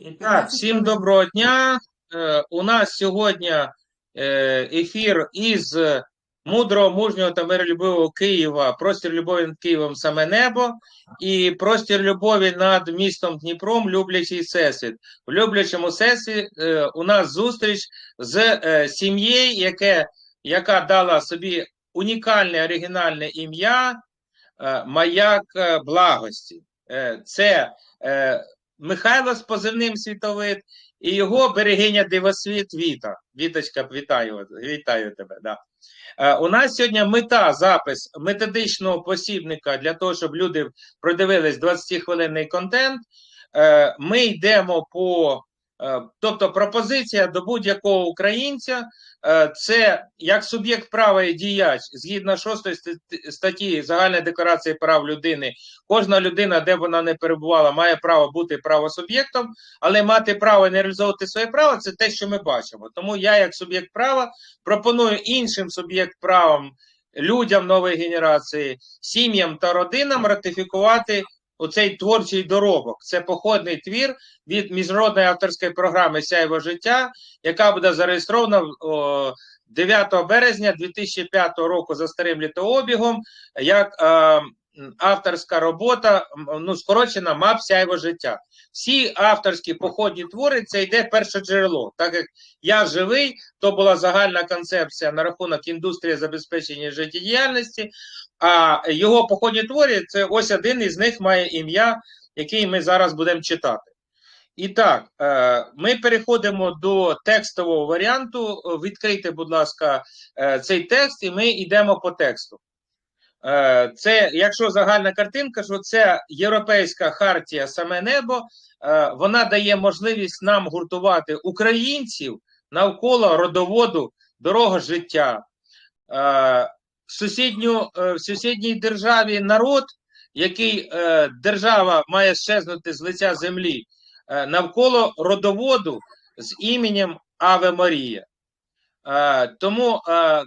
Так, всім доброго дня. Е, У нас сьогодні е, ефір із мудрого, мужнього та миролюбивого Києва, простір любові над Києвом саме небо, і простір любові над містом Дніпром, люблячий всесвіт. В люблячому всесвіт е, у нас зустріч з е, сім'єю, яке, яка дала собі унікальне оригінальне ім'я е, Маяк Благості. Е, Це е, Михайло з позивним світовид і його берегиня Дивосвіт Віта. Віточка, вітаю, вітаю тебе. Да. Е, у нас сьогодні мета запис методичного посібника для того, щоб люди продивились 20-хвилинний контент. Е, ми йдемо по. Е, Тобто пропозиція до будь-якого українця е, це як суб'єкт права і діяч згідно 6 статті Загальної декларації прав людини Кожна людина, де б вона не перебувала, має право бути правосуб'єктом, але мати право не реалізовувати своє право це те, що ми бачимо. Тому я, як суб'єкт права, пропоную іншим суб'єкт правом, людям нової генерації, сім'ям та родинам ратифікувати оцей творчий доробок. Це походний твір від міжнародної авторської програми Сяйво життя, яка буде зареєстрована о, 9 березня 2005 року за старим літообігом. як е, авторська робота, ну, скорочена мап сяйво життя. Всі авторські походні твори це йде перше джерело. Так як я живий, то була загальна концепція на рахунок індустрії забезпечення життєдіяльності, а його походні твори це ось один із них має ім'я, який ми зараз будемо читати. І так, е, ми переходимо до текстового варіанту. Відкрийте, будь ласка, е, цей текст, і ми йдемо по тексту. Е, Це, якщо загальна картинка, що це Європейська хартія саме небо, вона дає можливість нам гуртувати українців навколо родоводу дорога життя. В, сусідню, е, в сусідній державі народ, який е, держава має щезнути з лиця землі, е, навколо родоводу з іменем Аве Марія. Тому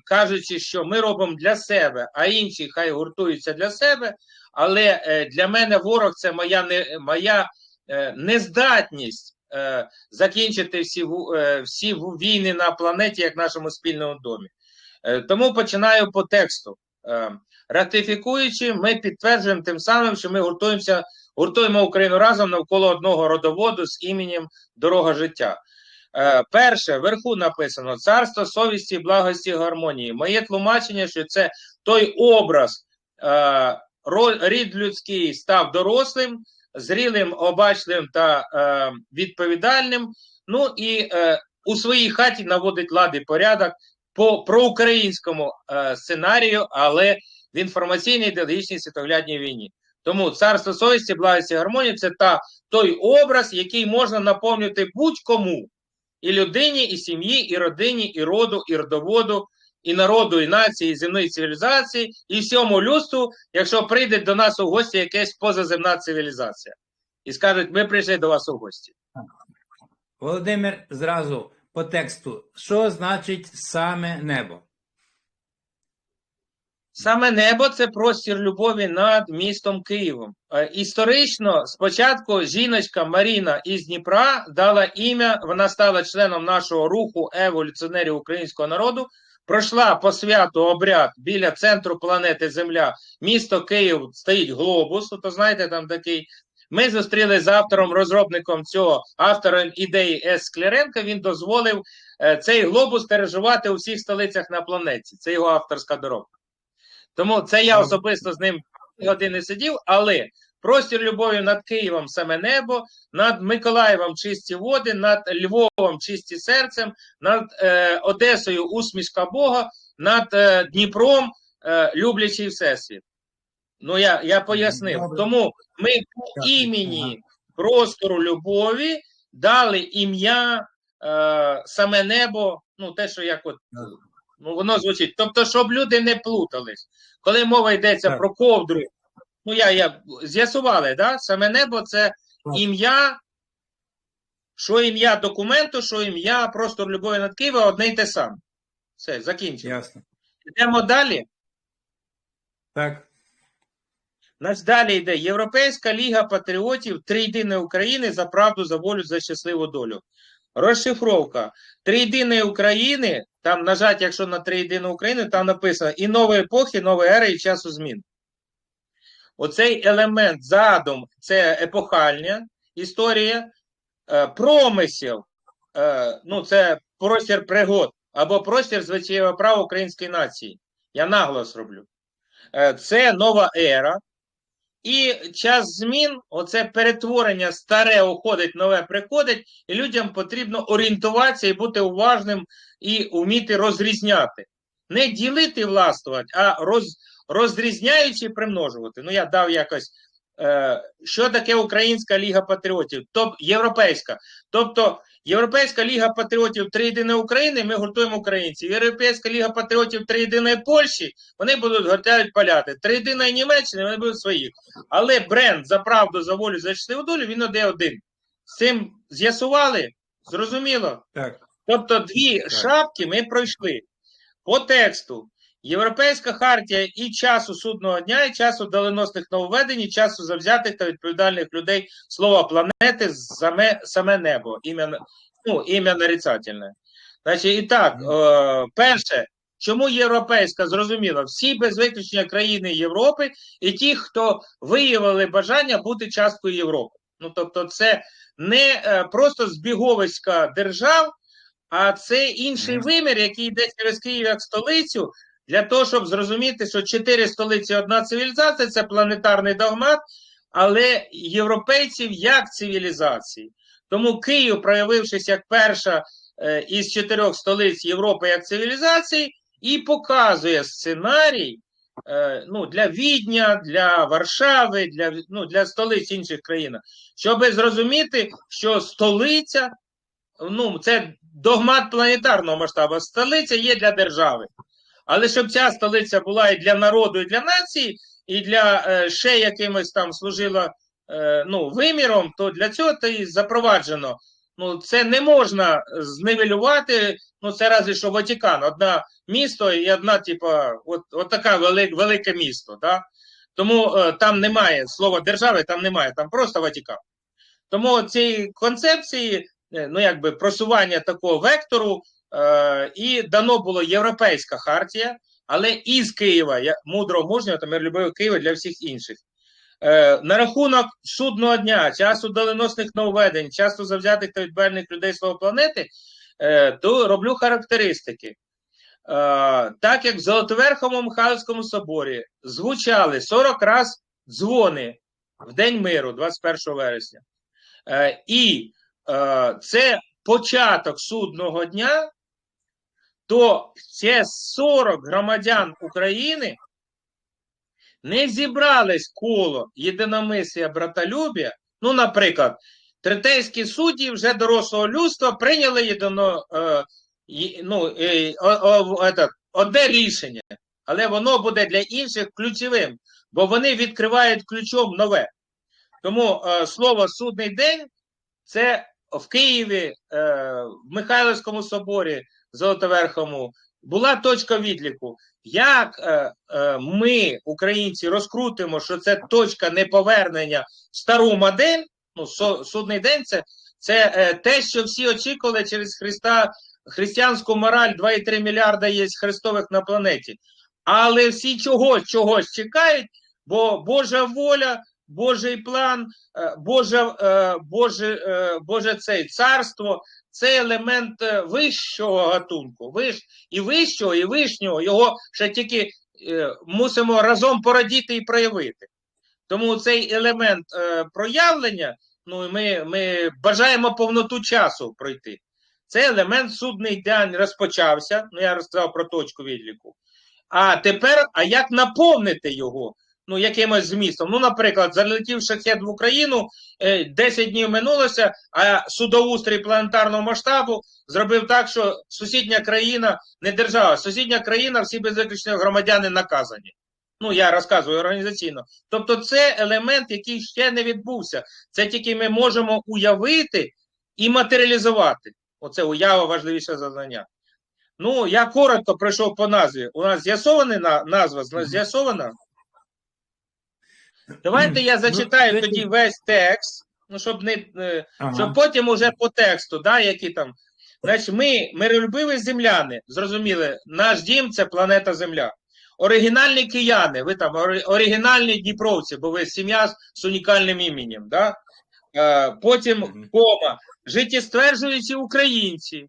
кажучи, що ми робимо для себе, а інші хай гуртуються для себе. Але для мене ворог це моя не моя нездатність закінчити всі всі війни на планеті, як в нашому спільному домі. Е, Тому починаю по тексту. Е, Ратифікуючи, ми підтверджуємо тим самим, що ми гуртуємося, гуртуємо Україну разом навколо одного родоводу з іменем Дорога життя. Е, Перше, вверху написано царство совісті, благості, гармонії. Моє тлумачення, що це той образ, рід людський став дорослим, зрілим, обачливим та відповідальним. Ну і у своїй хаті наводить лад і порядок по проукраїнському е, сценарію, але в інформаційній ідеологічній світоглядній війні. Тому царство совісті, благості, гармонії це та той образ, який можна наповнювати будь-кому і людині, і сім'ї, і родині, і роду, і родоводу, і народу, і нації, і земної цивілізації, і всьому людству, якщо прийде до нас у гості якась позаземна цивілізація. І скажуть, ми прийшли до вас у гості. Володимир, зразу по тексту. Що значить саме небо? Саме небо це простір любові над містом Києвом. Е, Історично, спочатку жіночка Маріна із Дніпра дала ім'я, вона стала членом нашого руху еволюціонерів українського народу, пройшла по святу обряд біля центру планети Земля, місто Київ стоїть глобус, то знаєте, там такий. Ми зустріли з автором, розробником цього автором ідеї С. Скляренка. Він дозволив е, цей глобус переживати у всіх столицях на планеті. Це його авторська дорога. Тому це я особисто з ним години сидів, але простір любові над Києвом саме небо, над Миколаєвом чисті води, над Львовом чисті серцем, над е, Одесою усмішка Бога, над е, Дніпром е, люблячий всесвіт. Ну, я, я пояснив. Тому ми по імені простору любові дали ім'я е, саме небо, ну те, що як от Ну, воно звучить. Тобто, щоб люди не плутались. Коли мова йдеться Так. про ковдру, ну я, я з'ясували, да? саме небо це ім'я, що ім'я документу, що ім'я простор любові над Києва одне й те саме. Все, закінчимо. Ясно. Йдемо далі. Так. Значить, далі йде Європейська ліга патріотів Трійдини України за правду, за волю, за щасливу долю. Розшифровка. Трійдини України, там нажать, якщо на Трійдину України, там написано і нової епохи, нової ери, і часу змін. Оцей елемент задум це епохальна історія, е, промисел, е, ну це простір пригод або простір звичайного права української нації. Я наголос роблю. Е, Це нова ера. І час змін, оце перетворення старе уходить, нове приходить, і людям потрібно орієнтуватися і бути уважним і вміти розрізняти. Не ділити властвувати, а роз, розрізняючи примножувати. Ну, я дав якось, е, що таке Українська Ліга Патріотів, тобто європейська. Тобто Європейська Ліга Патріотів Триєдиної України, ми гуртуємо українців. Європейська Ліга Патріотів Триєдиної Польщі, вони будуть гортають поляти. Триєдиної Німеччини, вони будуть своїх. Але бренд за правду, за волю, за щасливу долю, він оде один. З цим з'ясували? Зрозуміло? Так. Тобто дві шапки ми пройшли. По тексту. Європейська хартія і часу судного дня, і часу доленосних нововведень, і часу завзятих та відповідальних людей слова планети саме, саме небо. Ім'я, ну, ім'я нарицательне. Значить, і так, е, перше, чому європейська, зрозуміло, всі без виключення країни Європи і ті, хто виявили бажання бути часткою Європи. Ну, тобто, це не е, просто збіговиська держав, а це інший вимір, який йде через Київ як столицю, для того, щоб зрозуміти, що чотири столиці одна цивілізація це планетарний догмат, але європейців як цивілізації. Тому Київ, проявившись як перша е, із чотирьох столиць Європи як цивілізації, і показує сценарій е, ну, для Відня, для Варшави, для, ну, для столиць інших країн, щоб зрозуміти, що столиця ну, це догмат планетарного масштабу. Столиця є для держави. Але щоб ця столиця була і для народу, і для нації, і для е, ще якимось там служила е, ну, виміром, то для цього то і запроваджено. Ну, це не можна зневелювати. Ну, це разве що Ватикан, одне місто і одна, типа, от, от така велик, велике місто. Да? Тому е, там немає слова держави, там немає, там просто Ватикан. Тому цієї концепції, е, ну якби просування такого вектору, і дано було європейська хартія, але із Києва, я мудро мужнього та миролюбивого Києва для всіх інших. Е, на рахунок судного дня, часу доленосних нововведень, часу завзятих та відбальних людей свого планети, е, то роблю характеристики. Е, так як в Золотоверховому Михайлівському соборі звучали 40 раз дзвони в День миру, 21 вересня. Е, і е, це початок судного дня, то це 40 громадян України не зібрались коло єдиномислія братолюбія. Ну, наприклад, третейські судді вже дорослого людства прийняли єдино, е, ну, е, о, о, этот, одне рішення, але воно буде для інших ключовим, бо вони відкривають ключом нове. Тому е, слово судний день це в Києві, е, в Михайлівському соборі Золотоверхому була точка відліку. Як е, е, ми, українці, розкрутимо, що це точка неповернення в стару модель, ну, со, судний день це, це е, те, що всі очікували через Христа, християнську мораль 2,3 мільярда є Христових на планеті. Але всі чогось, чогось чекають, бо Божа воля, Божий план, е, Боже, е, Боже, е, Боже цей царство це елемент е, вищого гатунку. Виш, і вищого, і вишнього. Його ще тільки мусимо разом порадіти і проявити. Тому цей елемент проявлення, ну ми, ми бажаємо повноту часу пройти. Цей елемент судний день розпочався. Ну, я розказав про точку відліку. А тепер, а як наповнити його? Ну, якимось змістом. Ну, наприклад, залетів шахет в Україну, е, 10 днів минулося, а судоустрій планетарного масштабу зробив так, що сусідня країна, не держава, сусідня країна, всі без виключення громадяни наказані. Ну, я розказую організаційно. Тобто, це елемент, який ще не відбувся. Це тільки ми можемо уявити і матеріалізувати. Оце уява важливіше за знання. Ну, я коротко пройшов по назві. У нас з'ясована назва, з'ясована? Давайте я Ну, зачитаю це- тоді весь текст, ну, щоб не. е, Ага. щоб потім уже по тексту, да, які там. Значить, ми, миролюбиві земляни, зрозуміли, наш дім це планета Земля. Оригінальні кияни, ви там оригінальні дніпровці, бо ви сім'я з унікальним іменем. Да? Е, потім кома. Життєстверджуючі українці.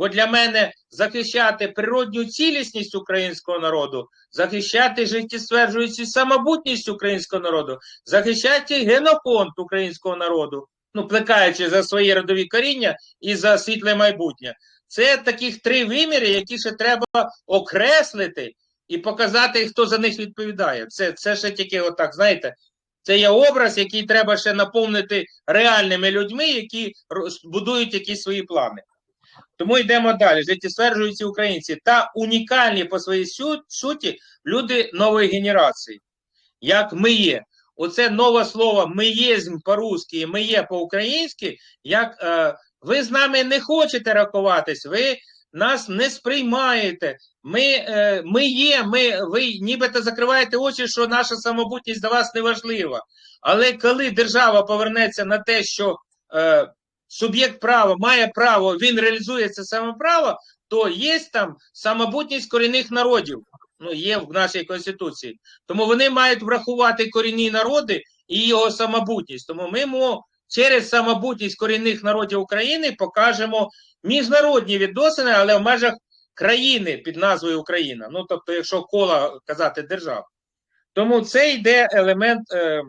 Бо для мене захищати природню цілісність українського народу, захищати життєстверджуючи самобутність українського народу, захищати генофонд українського народу, ну, плекаючи за свої родові коріння і за світле майбутнє. Це таких три виміри, які ще треба окреслити і показати, хто за них відповідає. Це, це ще тільки отак, знаєте, це є образ, який треба ще наповнити реальними людьми, які будують якісь свої плани. Тому йдемо далі. Життєстверджуються українці та унікальні по своїй суті люди нової генерації, як ми є. Оце нове слово «миєзм» по-русски, «ми є» по-українськи, як е, ви з нами не хочете рахуватись, ви нас не сприймаєте. Ми, е, ми є, ми, ви нібито закриваєте очі, що наша самобутність до вас не важлива. Але коли держава повернеться на те, що е, суб'єкт права має право, він реалізує це саме право, то є там самобутність корінних народів. Ну, є в нашій конституції. Тому вони мають врахувати корінні народи і його самобутність. Тому ми мо, через самобутність корінних народів України покажемо міжнародні відносини, але в межах країни під назвою Україна. Ну, тобто, якщо кола казати держав. Тому це йде елемент, е,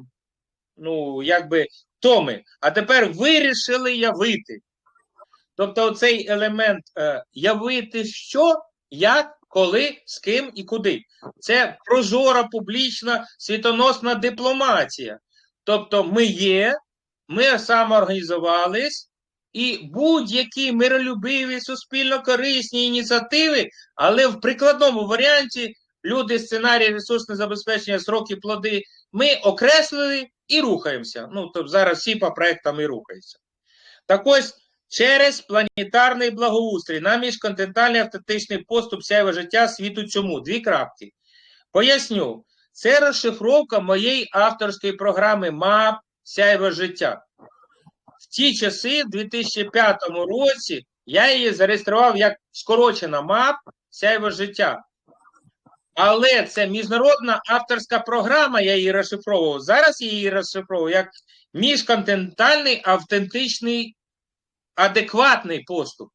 ну, якби томи. А тепер вирішили явити. Тобто, оцей елемент е, явити що, як, коли, з ким і куди. Це прозора, публічна, світоносна дипломатія. Тобто, ми є, ми самоорганізувались, і будь-які миролюбиві, суспільно корисні ініціативи, але в прикладному варіанті люди, сценарій, ресурсне забезпечення, сроки, плоди, ми окреслили і рухаємося. Ну, тобто зараз всі по проектам і рухаються. Так ось через планетарний благоустрій на міжконтинентальний автентичний поступ сяєве життя світу цьому. Дві крапки. Поясню, це розшифровка моєї авторської програми МАП Сяєве життя. В ті часи, в 2005 році, я її зареєстрував як скорочена МАП Сяєве життя. Але це міжнародна авторська програма, я її розшифровував. Зараз я її розшифровую як міжконтинентальний автентичний адекватний поступ.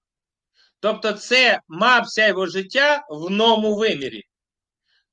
Тобто, це мап сяйво життя в новому вимірі.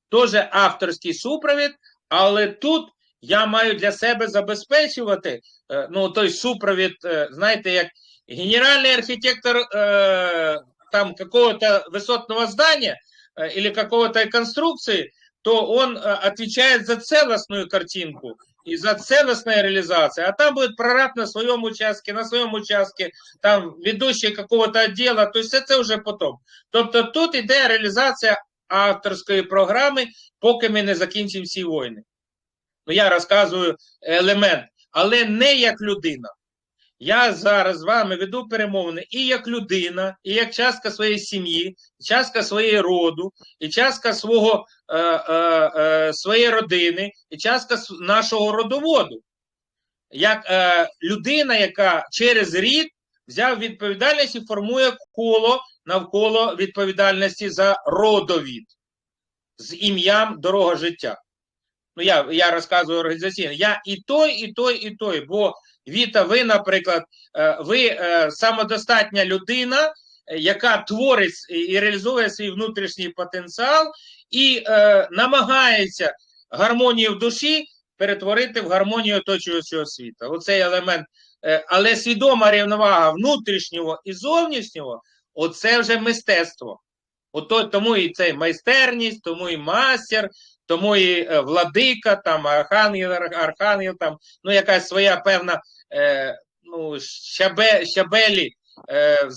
Тоже авторський супровід, але тут я маю для себе забезпечувати е, ну, той супровід, е, знаєте, як генеральний архітектор е, там какого-то висотного здания э, или какого-то конструкции, то он э, отвечает за целостную картинку и за целостную реализацию. А там будет прораб на своем участке, на своем участке, там ведущий какого-то отдела, то есть це вже потом. Тобто тут іде реалізація авторської програми, поки ми не закінчимо всі війни. Ну, я розказую елемент, але не як людина. Я зараз з вами веду перемовини і як людина, і як частка своєї сім'ї, і частка своєї роду, і частка свого, е, е, е, своєї родини, і частка нашого родоводу. Як е, людина, яка через рід взяв відповідальність і формує коло навколо відповідальності за родовід з ім'ям дорога життя. Ну, я, я розказую організаційно. Я і той, і той, і той. Бо Віта, ви, наприклад, е, ви е, самодостатня людина, е, яка творить і- реалізує свій внутрішній потенціал і намагається гармонію в душі перетворити в гармонію оточуючого світу. Оцей елемент. Але свідома рівновага внутрішнього і зовнішнього оце вже мистецтво. Ото, тому і це майстерність, тому і мастер, тому і е, владика, там архангел, архангел, там ну якась своя певна е, ну, щабе, щабелі. Е,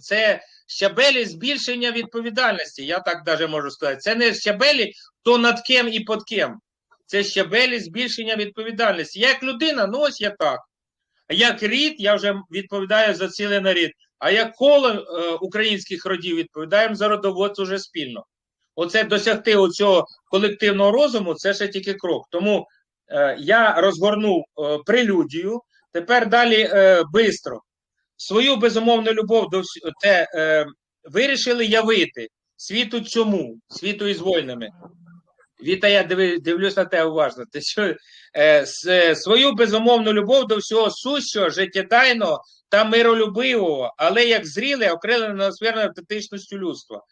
це щабелі збільшення відповідальності. Я так даже можу сказати. Це не щабелі, хто над ким і під ким. Це щабелі збільшення відповідальності. Як людина, ну ось я так. Як рід, я вже відповідаю за цілий нарід. А як коло е, українських родів відповідаємо за родовод уже спільно. Оце досягти оцього колективного розуму, це ще тільки крок. Тому е, я розгорнув е, прелюдію. Тепер далі е, бистро. Свою безумовну любов до те е, вирішили явити світу цьому, світу із войнами. Віта, я дивлюсь на те уважно. Ти що, е, свою безумовну любов до всього сущого, життєдайного та миролюбивого, але як зріле, окрелене ноосферною автентичністю людства.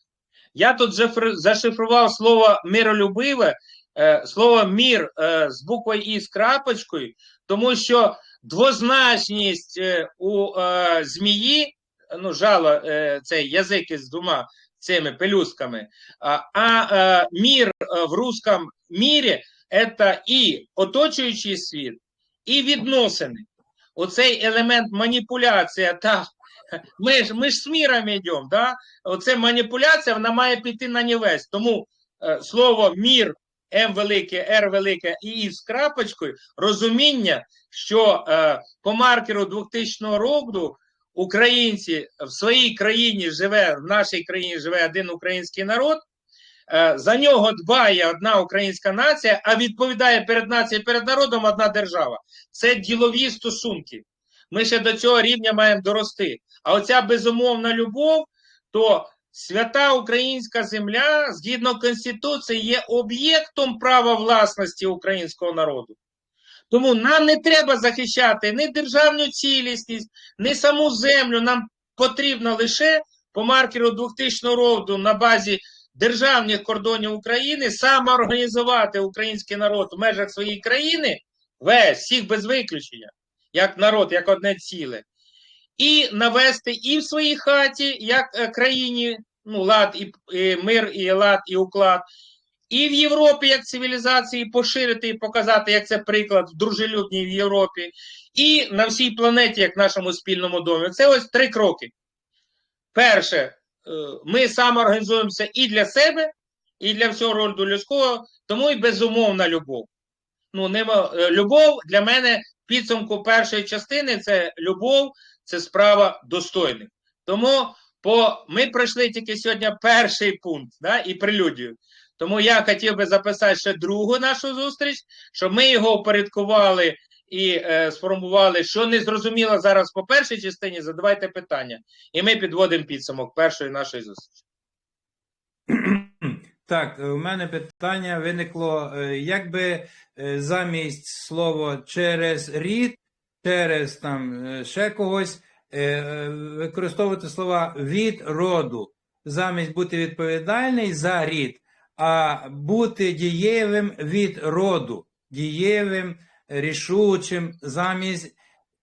Я тут зашифрував слово миролюбиве, е, слово мір е, з буквою І з крапочкою, тому що двозначність е, у змії, ну, жало, цей язик із двома цими пелюстками, а, мір в русском мірі це і оточуючий світ, і відносини. Оцей елемент маніпуляція та ми ж ми ж з міром йдемо, да? Оце маніпуляція, вона має піти на нівець. Тому е, слово мір, М велике, Р велике і І з крапочкою, розуміння, що е, по маркеру 2000 року українці в своїй країні живе, в нашій країні живе один український народ. е, За нього дбає одна українська нація, а відповідає перед нацією, перед народом одна держава. Це ділові стосунки. Ми ще до цього рівня маємо дорости. А оця безумовна любов, то свята українська земля, згідно Конституції, є об'єктом права власності українського народу. Тому нам не треба захищати ні державну цілісність, ні саму землю. Нам потрібно лише по маркеру 2000 року на базі державних кордонів України самоорганізувати український народ в межах своєї країни, весь, всіх без виключення, як народ, як одне ціле, і навести і в своїй хаті, як е, країні, ну, лад, і, і мир, і лад, і уклад, і в Європі як цивілізації поширити і показати, як це приклад в дружелюбній в Європі, і на всій планеті, як нашому спільному домі. Це ось три кроки. Перше, е, ми самоорганізуємося і для себе, і для всього роду людського, тому і безумовна любов. Ну, нема, е, любов для мене підсумку першої частини це любов, це справа достойних. Тому по, ми пройшли тільки сьогодні перший пункт да, і прелюдію. Тому я хотів би записати ще другу нашу зустріч, щоб ми його упорядкували і е, сформували, що не зрозуміло зараз по першій частині, задавайте питання. І ми підводимо підсумок першої нашої зустрічі. Так, у мене питання виникло, е, як би е, замість слова через рід, через там е, ще когось е, е, використовувати слова від роду, замість бути відповідальний за рід, а бути дієвим від роду, дієвим, рішучим, замість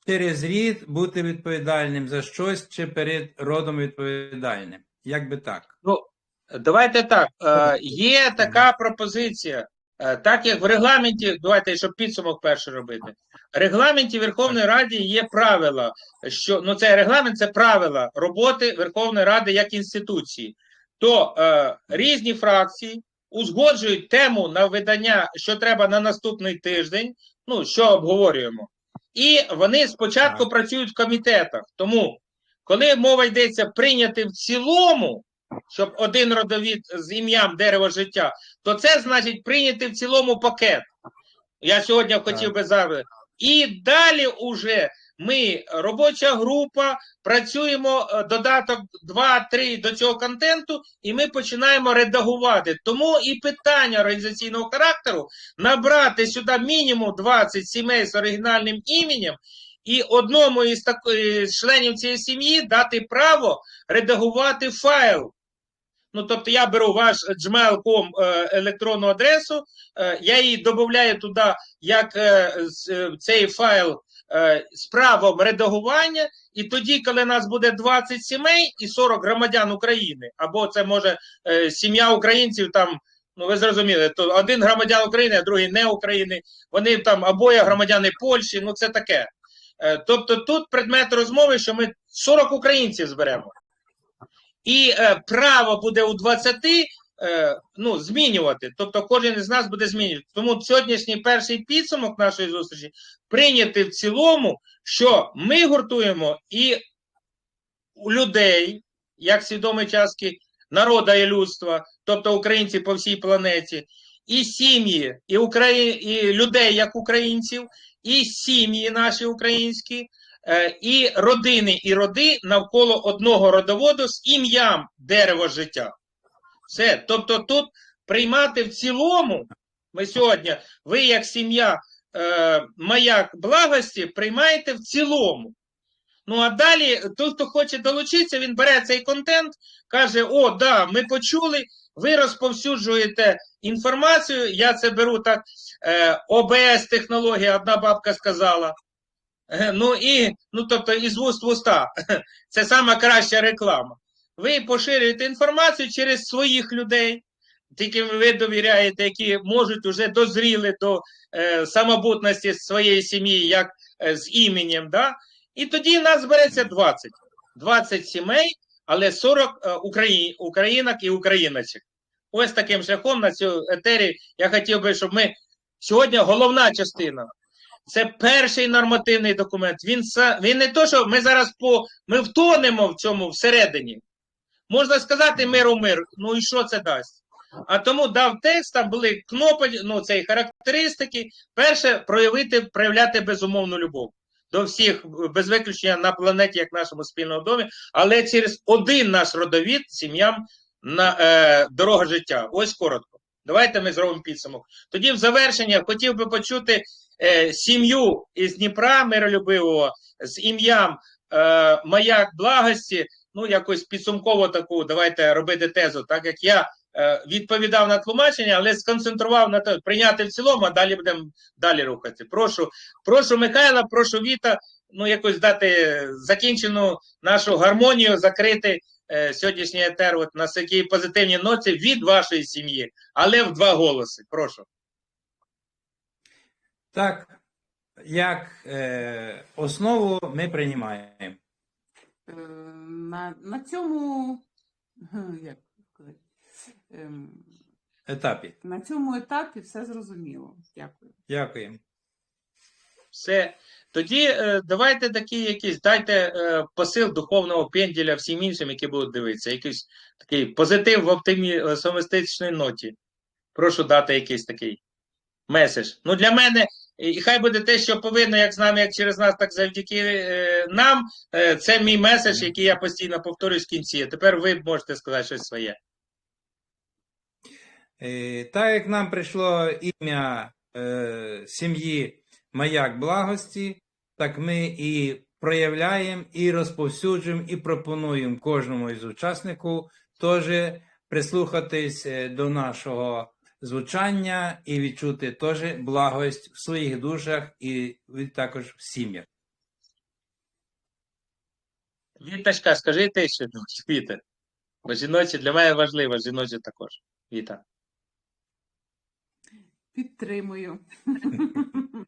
через рід бути відповідальним за щось чи перед родом відповідальним. Як би так? Ну, давайте так. Е, є така пропозиція. Е, так як в регламенті, давайте, щоб підсумок перший робити. В регламенті Верховної Ради є правила, що ну це регламент, це правила роботи Верховної Ради як інституції. То е, різні фракції узгоджують тему на видання, що треба на наступний тиждень, ну що обговорюємо. І вони спочатку працюють в комітетах. Тому, коли мова йдеться прийняти в цілому, щоб один родовід з ім'ям дерево життя, то це значить прийняти в цілому пакет. Я сьогодні хотів би зараз. І далі уже ми, робоча група, працюємо е, додаток 2-3 до цього контенту, і ми починаємо редагувати. Тому і питання організаційного характеру набрати сюди мінімум 20 сімей з оригінальним іменем. І одному із такої членів цієї сім'ї дати право редагувати файл. Ну, тобто я беру ваш gmail.com е, електронну адресу, е, я її додаю туди як е, цей файл з правом редагування, і тоді, коли нас буде 20 сімей і 40 громадян України, або це може сім'я українців там. Ну, ви зрозуміли, то один громадян України, а другий не України. Вони там обоє громадяни Польщі, ну це таке. Тобто тут предмет розмови, що ми 40 українців зберемо. І е, право буде у 20 е, ну, змінювати. Тобто кожен із нас буде змінювати. Тому сьогоднішній перший підсумок нашої зустрічі прийняти в цілому, що ми гуртуємо і людей, як свідомі частки народа і людства, тобто українці по всій планеті, і сім'ї, і, Украї... і людей як українців, і сім'ї наші українські, і родини, і роди навколо одного родоводу з ім'ям дерево життя. Все. Тобто тут приймати в цілому, ми сьогодні, ви як сім'я е, маяк благості, приймаєте в цілому. Ну а далі, той, хто хоче долучитися, він бере цей контент, каже: О, да, ми почули, ви розповсюджуєте інформацію. Я це беру так. Е, ОБС технологія, одна бабка сказала. Е, Ну і ну, тобто із вуст в уста. Це сама краща реклама. Ви поширюєте інформацію через своїх людей, тільки ви довіряєте, які можуть вже дозріли до е, самобутності своєї сім'ї, як е, з іменем. Да? І тоді нас збереться 20. 20 сімей, але 40 е, Украї... українок і україночок. Ось таким шляхом на цю етері я хотів би, щоб ми сьогодні головна частина. Це перший нормативний документ. Він він не то, що ми зараз по ми втонемо в цьому всередині. Можна сказати миру мир. Ну і що це дасть? А тому дав текст, там були кнопки, ну це і характеристики. Перше, проявити, проявляти безумовну любов до всіх без виключення на планеті, як нашому спільному домі, але через один наш родовід сім'ям на е, дорога життя. Ось коротко. Давайте ми зробимо підсумок. Тоді, в завершення, хотів би почути е, сім'ю із Дніпра миролюбивого з ім'ям е, Маяк Благості. Ну, якось підсумково таку, давайте робити тезу, так як я е, відповідав на тлумачення, але сконцентрував на те, прийняти в цілому, а далі будемо далі рухати. Прошу, прошу Михайла, прошу Віта, ну якось дати закінчену нашу гармонію, закрити е, сьогоднішній етер от, на такій позитивній ноці від вашої сім'ї, але в два голоси. Прошу. Так, як е, основу ми приймаємо. Е, На, на цьому, як сказати, ем, Етапі. на цьому етапі все зрозуміло. Дякую. Дякуємо. Все. Тоді е, давайте такі якісь, дайте е, посил духовного пенділя всім іншим, які будуть дивитися. Якийсь такий позитив в оптимі, оптимістичній ноті. Прошу дати якийсь такий меседж. Ну, для мене, і хай буде те, що повинно, як з нами, як через нас, так завдяки е, нам. Е, це мій меседж, який я постійно повторюю в кінці. Тепер ви можете сказати щось своє. Е, Так як нам прийшло ім'я е, сім'ї Маяк Благості, так ми і проявляємо, і розповсюджуємо, і пропонуємо кожному із учасників теж прислухатись е, до нашого звучання і відчути теж благость в своїх душах і також в сім'ях. Віточка, скажи те, що ну, Віта. Бо жіночі для мене важливо, жіночі також. Віта. Підтримую.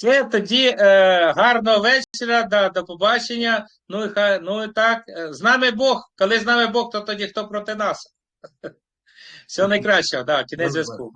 Все, тоді е, гарного вечора, да, до побачення. Ну і хай, ну і так, е, з нами Бог. Коли з нами Бог, то тоді хто проти нас? Всього найкращого, да, кінець зв'язку.